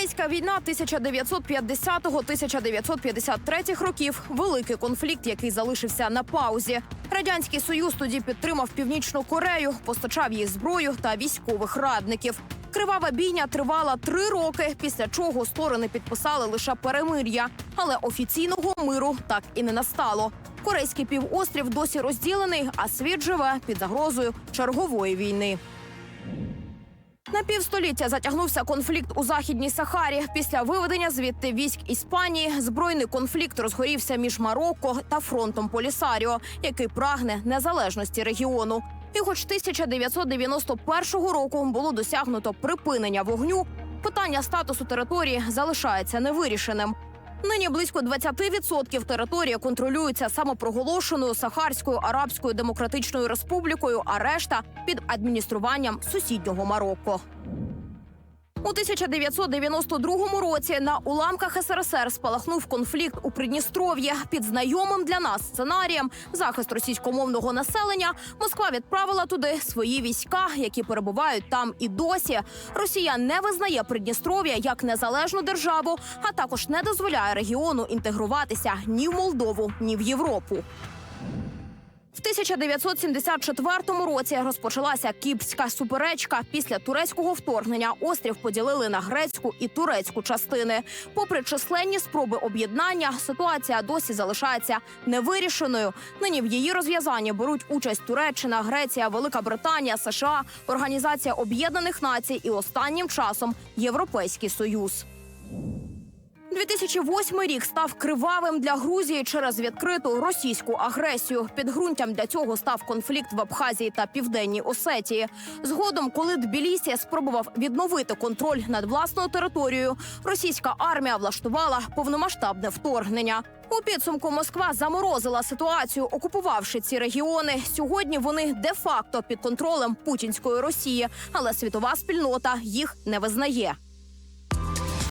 Корейська війна 1950-1953 років великий конфлікт, який залишився на паузі. Радянський Союз тоді підтримав Північну Корею, постачав їй зброю та військових радників. Кривава бійня тривала три роки, після чого сторони підписали лише перемир'я, але офіційного миру так і не настало. Корейський півострів досі розділений, а світ живе під загрозою чергової війни. На півстоліття затягнувся конфлікт у західній Сахарі. Після виведення звідти військ Іспанії збройний конфлікт розгорівся між Марокко та фронтом Полісаріо, який прагне незалежності регіону. І, хоч 1991 року було досягнуто припинення вогню, питання статусу території залишається невирішеним. Нині близько 20% території контролюються самопроголошеною Сахарською Арабською Демократичною Республікою, а решта під адмініструванням сусіднього Марокко. У 1992 році на уламках СРСР спалахнув конфлікт у Придністров'ї. Під знайомим для нас сценарієм захист російськомовного населення Москва відправила туди свої війська, які перебувають там і досі. Росія не визнає Придністров'я як незалежну державу, а також не дозволяє регіону інтегруватися ні в Молдову, ні в Європу. В 1974 році розпочалася кіпська суперечка. Після турецького вторгнення острів поділили на грецьку і турецьку частини. Попри численні спроби об'єднання, ситуація досі залишається невирішеною. Нині в її розв'язанні беруть участь Туреччина, Греція, Велика Британія, США, Організація Об'єднаних Націй і останнім часом Європейський Союз. 2008 рік став кривавим для Грузії через відкриту російську агресію. Підґрунтям для цього став конфлікт в Абхазії та Південній Осетії. Згодом, коли Тбілісі спробував відновити контроль над власною територією, російська армія влаштувала повномасштабне вторгнення. У підсумку Москва заморозила ситуацію, окупувавши ці регіони. Сьогодні вони де-факто під контролем путінської Росії, але світова спільнота їх не визнає.